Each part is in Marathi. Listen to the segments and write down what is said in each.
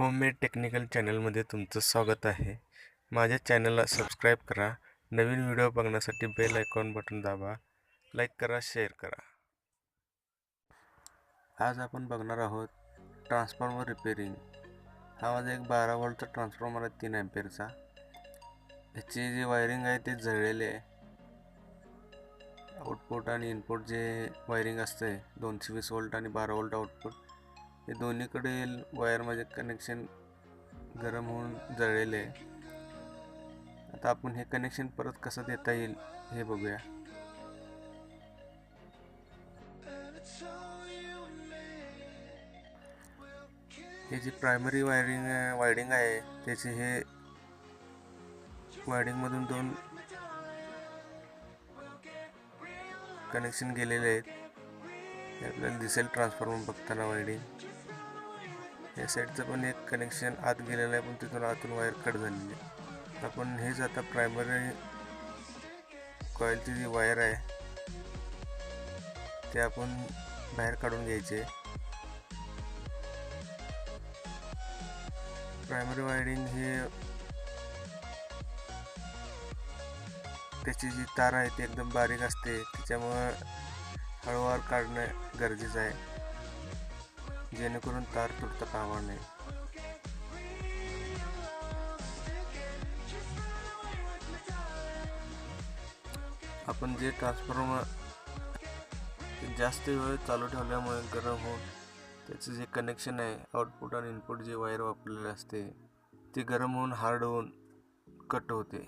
होममेड टेक्निकल चॅनलमध्ये तुमचं स्वागत आहे. माझ्या चॅनलला सबस्क्राईब करा. नवीन व्हिडिओ बघण्यासाठी बेल आयकॉन बटन दाबा. लाईक करा शेअर करा. आज आपण बघणार आहोत ट्रान्सफॉर्मर रिपेरिंग. हा माझा एक बारा वोल्टचा ट्रान्सफॉर्मर आहे तीन ॲम्पेअरचा ह्याची जी वायरिंग आहे ते जळलेले आहे. आउटपुट आणि इनपुट जे वायरिंग असते दोनशे वीस वोल्ट आणि बारा वोल्ट आउटपुट. हे दोन्हीकडील वायरमध्ये कनेक्शन गरम होऊन जळलेले आहे. आता आपण हे कनेक्शन परत कसं देता येईल हे बघूया. हे जी प्रायमरी वायरिंग वायडिंग आहे त्याचे हे वायडिंगमधून दोन कनेक्शन गेलेले आहेत. आपल्याला दिसेल ट्रान्सफॉर्मर बघताना वायडिंग या साईडचं पण एक कनेक्शन आत गेलेलं आहे पण तिथून आतून वायर कट झालेली आहे. आपण हेच आता प्रायमरी कॉईलची जी वायर आहे ते आपण बाहेर काढून घ्यायचे प्रायमरी वायरिंग हे त्याची जी तार आहे ती एकदम बारीक असते. त्याच्यामुळं हळूवार काढणं गरजेचं आहे. जेणेकरून तार तुटता कामा नये. आपण जे ट्रान्सफॉर्मर जास्त वेळ चालू ठेवल्यामुळे गरम होऊन त्याचं जे कनेक्शन आहे आउटपुट आणि इनपुट जे वायर वापरलेले असते ते गरम होऊन हार्ड होऊन कट होते.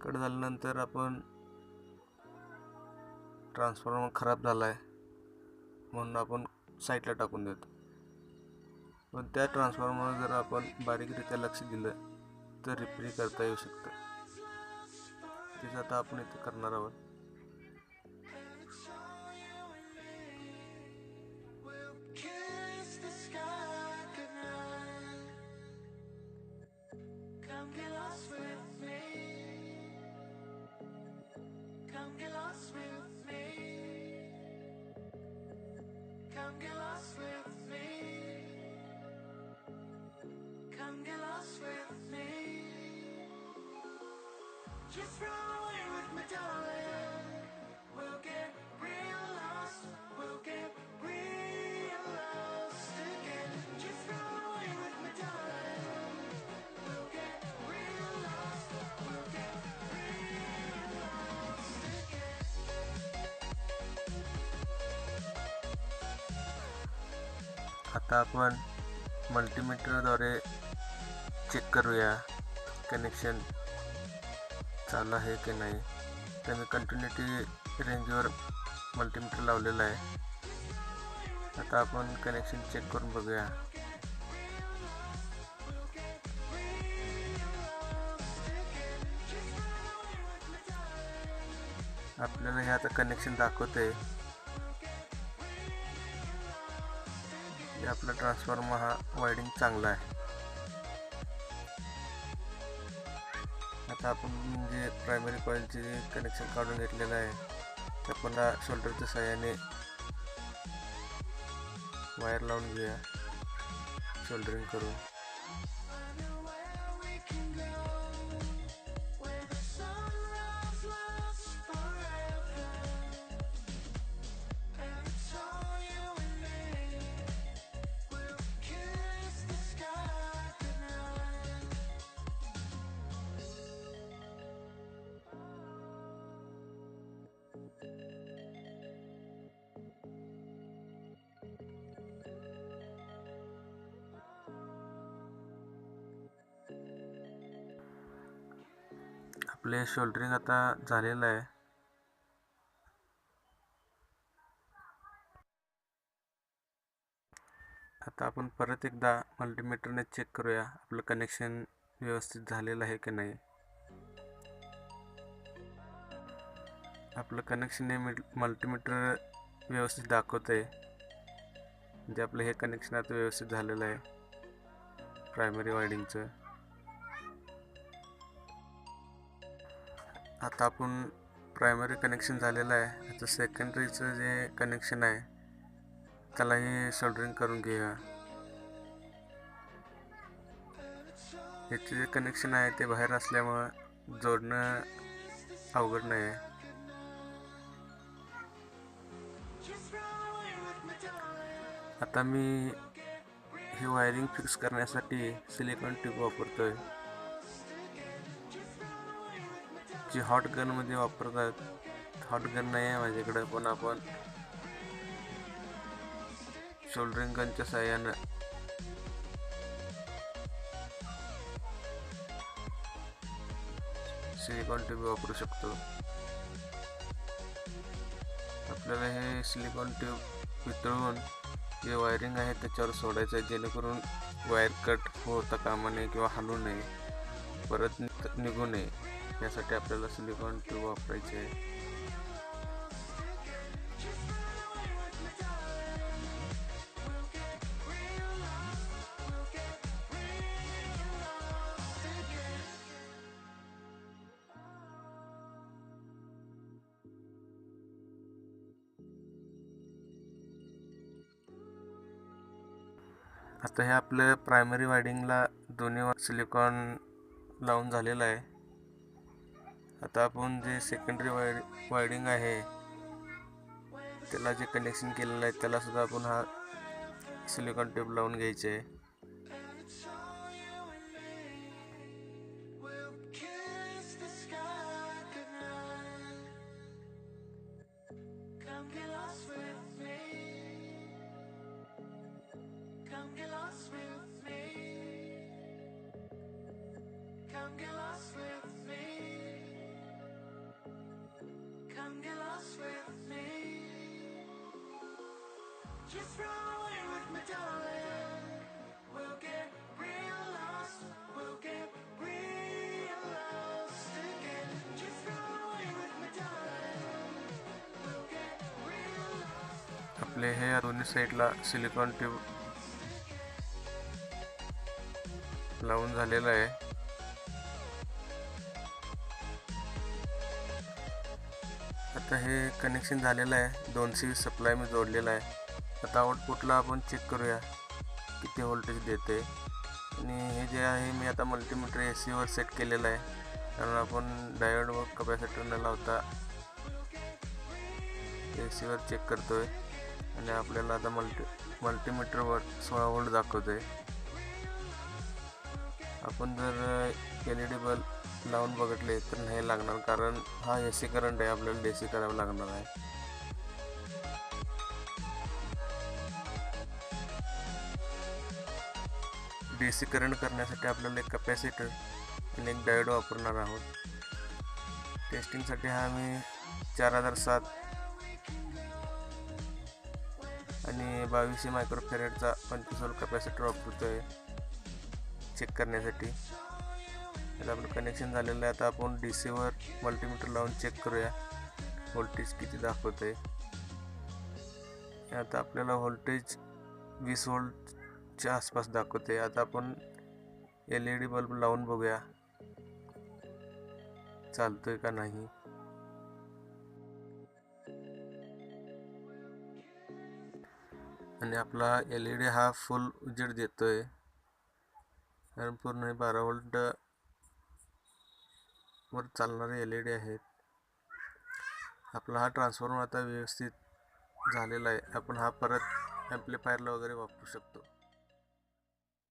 कट झाल्यानंतर आपण ट्रान्सफॉर्मर खराब झाला आहे म्हणून आपण साईडला टाकून देतो. पण त्या ट्रान्सफॉर्मर जर आपण बारीकरित्या लक्ष दिलं तर रिपेरी करता येऊ शकतं. तेच आता आपण इथे करणार आहोत. Come get lost with me. Come get lost with me. Just run away with me, darling. आता आपण मल्टीमीटरद्वारे चेक करूया कनेक्शन चालू आहे की नाही. तर मी कंटिन्युटी रेंजवर मल्टीमीटर लावलेलं आहे. आता आपण कनेक्शन चेक करून बघूया. आपल्याला हे आता कनेक्शन दाखवते की आपला ट्रान्सफॉर्मर हा वायडिंग चांगला आहे. आता आपण जे प्रायमरी कॉईलचे जे कनेक्शन काढून घेतलेलं आहे ते आपण शोल्डरच्या सहाय्याने वायर लावून घेऊया. शोल्डरिंग करून. आपले शोल्डरिंग आता झालेलं आहे. आता आपण परत एकदा मल्टीमीटरने चेक करूया आपलं कनेक्शन व्यवस्थित झालेलं आहे की नाही. आपलं कनेक्शन हे मल्टीमीटर व्यवस्थित दाखवत आहे म्हणजे आपलं हे कनेक्शन आता व्यवस्थित झालेलं आहे. प्रायमरी वायडिंगचं आता आपण प्रायमरी कनेक्शन झालेलं आहे. आता सेकंडरीचं जे कनेक्शन आहे त्यालाही सोल्डरिंग करून घेऊया. याचे जे कनेक्शन आहे ते बाहेर असल्यामुळं जोडणं अवघड नाही आहे आता मी ही वायरिंग फिक्स करण्यासाठी सिलिकॉन ट्यूब वापरतो आहे जी हॉट गनमध्ये वापरतात. हॉट गन नाही आहे माझ्याकडे पण आपण शोल्डरिंग गनच्या साह्यानं सिलिकॉन ट्यूब वापरू शकतो. आपल्याला हे सिलिकॉन ट्यूब वितळून जे वायरिंग आहे त्याच्यावर सोडायचं आहे जेणेकरून वायर कट होता कामा नये किंवा हलू नये. परत निघू नये. यासाठी आपल्याला सिलिकॉन ट्यूब वापरायचे आहे. आता हे आपलं प्रायमरी वायडिंगला दोन्ही सिलिकॉन लावून झालेलं आहे. आता आपण जे सेकंडरी वायर वायरिंग आहे त्याला जे कनेक्शन केलेलं आहे त्याला सुद्धा आपण हा सिलिकॉन ट्यूब लावून घ्यायचे. आहे Come get lost with आपले हे या दोन्ही साईडला सिलिकॉन ट्यूब लावून झालेलं आहे. आता हे कनेक्शन झालेलं आहे. दोन सी सप्लाय मी जोडलेला आहे. आता आउटपुटला आपण चेक करूया किती व्होल्टेज देते आणि हे जे आहे मी आता मल्टीमीटर ए सीवर सेट केलेलं आहे. कारण आपण डायोड व कपॅसिटर न लावता ए सीवर चेक करतो आहे आणि आपल्याला आता मल्टी मल्टीमीटरवर सोळा वोल्ट आहे आपण जर एल ई डी बल्ब लावून बघितले तर नाही लागणार कारण हा ए सी करंट आहे आपल्याला डी सी करावं लागणार आहे. डी सी करंट करण्यासाठी आपल्याला एक कपॅसिटर आणि एक डायोड वापरणार आहोत. टेस्टिंगसाठी हा आम्ही चार हजार सात आणि बावीसशे मायक्रोफेरेटचा पंचवीस वोल्ट कपॅसिटर आहे चेक करण्यासाठी. आता आपलं कनेक्शन झालेलं आहे. आता आपण डी सीवर मल्टीमीटर लावून चेक करूया. व्होल्टेज किती दाखवते आता आपल्याला व्होल्टेज वीस वोल्टच्या आसपास दाखवते आता आपण एल ई डी बल्ब लावून बघूया. चालतोय का नाही? आणि आपला एल ई डी हा फुल उजेड देतोय. कारण पूर्ण बारा व्होल्ट वर चालणारे एल ई डी आहेत. आपला हा ट्रान्सफॉर्मर आता व्यवस्थित झालेला आहे. आपण हा परत ॲम्प्लिफायरला वगैरे वापरू शकतो.